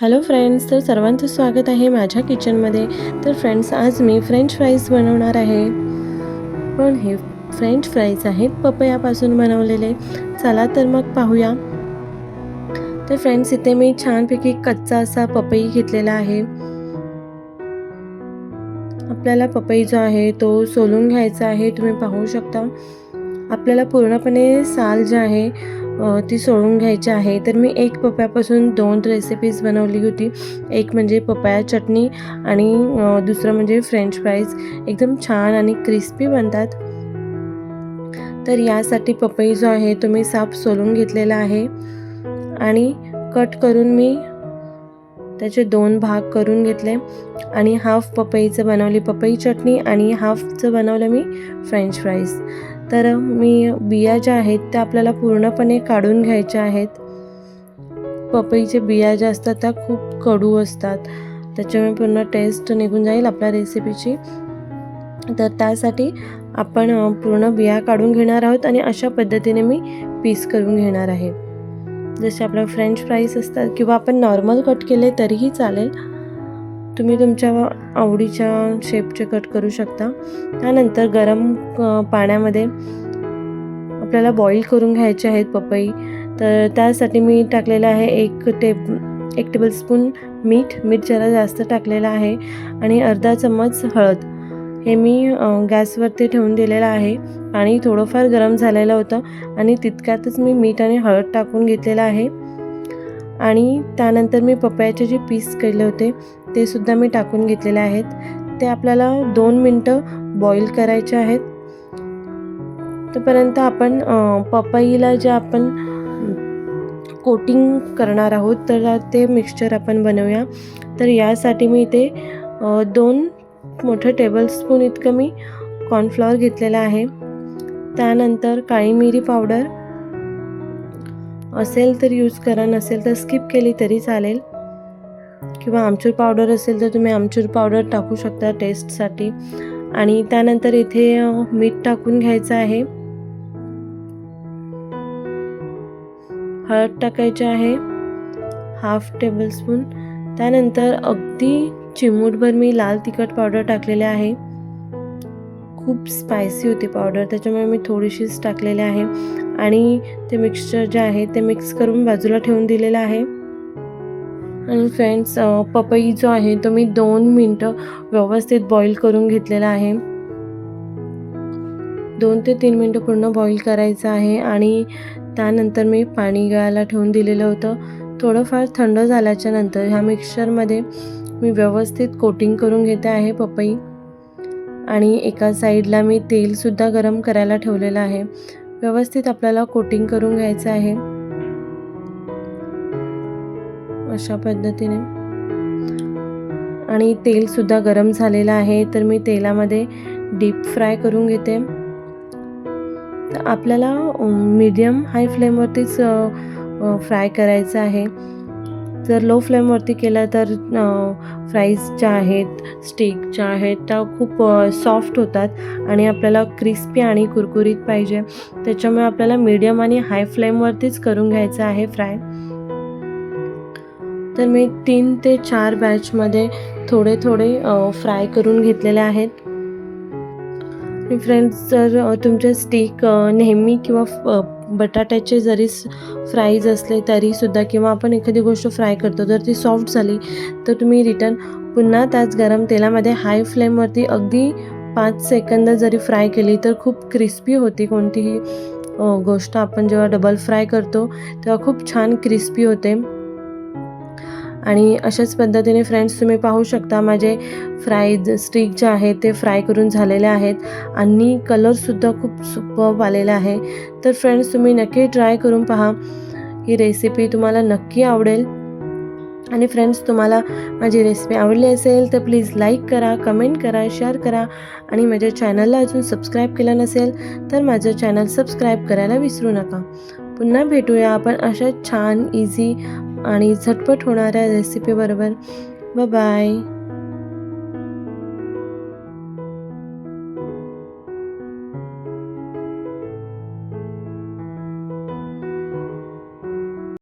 Hello friends तर सर्वांचं स्वागत आहे माझ्या किचनमध्ये तर फ्रेंड्स आज मी फ्रेंच फ्राईज बनवणार आहे. पण हे फ्रेंच फ्राईज आहेत पपयापासून बनवलेले. चला तर मग पाहूया. तर फ्रेंड्स इथे मी छानपैकी कच्चा असा पपई घेतलेला आहे. आपल्याला पपई जो आहे तो सोलून घ्यायचा आहे तुम्ही पाहू शकता. आपल्याला पूर्णपणे साल जे आहे ती सोडून घ्यायची आहे. तर मी एक पपयापासून दोन रेसिपीज बनवली होती. एक म्हणजे पपया चटणी आणि दुसरं म्हणजे फ्रेंच फ्राईज एकदम छान आणि क्रिस्पी बनतात. तर यासाठी पपई जो आहे तो मी साफ सोलून घेतलेला आहे. आणि कट करून मी त्याचे दोन भाग करून घेतले. आणि हाफ पपईचं बनवली पपई चटणी आणि हाफचं बनवलं मी फ्रेंच फ्राईज तर मी बिया ज्या आहेत त्या आपल्याला पूर्णपणे काढून घ्यायच्या आहेत. पपईचे बिया ज्या असतात त्या खूप कडू असतात. त्याच्यामुळे पूर्ण टेस्ट निघून जाईल आपल्या रेसिपीची तर त्यासाठी आपण पूर्ण बिया काढून घेणार आहोत आणि अशा पद्धतीने मी पीस करून घेणार आहे. जसे आपल्या फ्रेंच फ्राईज असतात किंवा आपण नॉर्मल कट केले तरीही चालेल. तुम्ही तुमच्या आवडीच्या शेपचे कट करू शकता. त्यानंतर गरम पाण्यामध्ये आपल्याला बॉईल करून घ्यायचे आहेत पपई. तर त्यासाठी मी टाकलेलं आहे एक टेप एक टेबलस्पून मीठ. मीठ जरा जास्त टाकलेलं आहे. आणि अर्धा चम्मच हळद. हे मी गॅसवरती ठेवून दिलेलं आहे. पाणी थोडंफार गरम झालेलं होतं. आणि तितक्यातच मी मीठ आणि हळद टाकून घेतलेलं आहे. आणि त्यानंतर मी पपयाचे जे पीस केले होते ते सुद्धा मी टाकून घेतलेले आहेत. ते आपल्याला दोन मिनटं बॉईल करायचे आहेत. तोपर्यंत आपण पपईला जे आपण कोटिंग करणार आहोत तर ते मिक्सचर आपण बनवूया. तर यासाठी मी इथे दोन मोठं टेबलस्पून इतकं मी कॉर्नफ्लॉवर घेतलेलं आहे. त्यानंतर काळी मिरी पावडर असेल तर यूज करा नसेल तर स्किप केली तरी चालेल. किंवा आमचूर पावडर असेल तर तुम्ही आमचूर पावडर टाकू शकता टेस्टसाठी आणि त्यानंतर इथे मीठ टाकून घ्यायचं आहे. हळद टाकायची आहे. हाफ टेबलस्पून त्यानंतर अगदी चिमूटभर मी लाल तिखट पावडर टाकलेले आहे. खूप स्पायसी होती पावडर त्याच्यामुळे मी थोडीशीच टाकलेली आहे. आणि ते मिक्सचर जे आहे ते मिक्स करून बाजूला ठेवून दिलेलं आहे. आणि फ्रेंड्स पपई जो आहे तो मी दोन मिनटं व्यवस्थित बॉईल करून घेतलेला आहे. दोन ते तीन मिनटं पूर्ण बॉईल करायचं आहे आणि त्यानंतर मी पाणी गळायला ठेवून दिलेलं होतं. थोडंफार थंड झाल्याच्यानंतर ह्या मिक्सचरमध्ये मी व्यवस्थित कोटिंग करून घेते आहे पपई. आणि एका साईडला मी तेलसुद्धा गरम करायला ठेवलेलं आहे. व्यवस्थित आपल्याला कोटिंग करून घ्यायचं आहे. अशा पद्धतीने. आणि तेलसुद्धा गरम झालेलं आहे तर मी तेलामध्ये डीप फ्राय करून घेते. तर आपल्याला मीडियम हाय फ्लेमवरतीच फ्राय करायचं आहे. जर लो फ्लेमवरती केला तर फ्राईज ज्या आहेत स्टिक ज्या आहेत त्या खूप सॉफ्ट होतात आणि आपल्याला क्रिस्पी आणि कुरकुरीत पाहिजे. त्याच्यामुळे आपल्याला मीडियम आणि हाय फ्लेमवरतीच करून घ्यायचं आहे फ्राय तर मी तीन ते चार बॅचमध्ये थोडे थोडे फ्राय करून घेतलेले आहेत. फ्रेंड्स जर तुमचे स्टिक नेहमी किंवा बटाट्याचे जरी फ्राईज असले तरीसुद्धा किंवा आपण एखादी गोष्ट फ्राय करतो जर ती सॉफ्ट झाली तर तुम्ही रिटर्न पुन्हा त्याच गरम तेलामध्ये हाय फ्लेमवरती अगदी पाच सेकंद जरी फ्राय केली तर खूप क्रिस्पी होती कोणतीही गोष्ट. आपण जेव्हा डबल फ्राय करतो तेव्हा खूप छान क्रिस्पी होते. आणि अशाच पद्धतीने फ्रेंड्स तुम्ही पाहू शकता. माझे फ्राईज स्टिक जे आहेत ते फ्राय करून झालेले आहेत. आणि कलरसुद्धा खूप सुपर्ब आलेला आहे. तर फ्रेंड्स तुम्ही नक्की ट्राय करून पहा. ही रेसिपी तुम्हाला नक्की आवडेल. आणि फ्रेंड्स तुम्हाला माझी रेसिपी आवडली असेल तर प्लीज लाईक करा कमेंट करा शेअर करा. आणि माझ्या चॅनलला अजून सबस्क्राईब केलं नसेल तर माझं चॅनल सबस्क्राईब करायला विसरू नका. पुन्हा भेटूया आपण अशा छान इझी आणि झटपट होणाऱ्या रेसिपीबरोबर बाय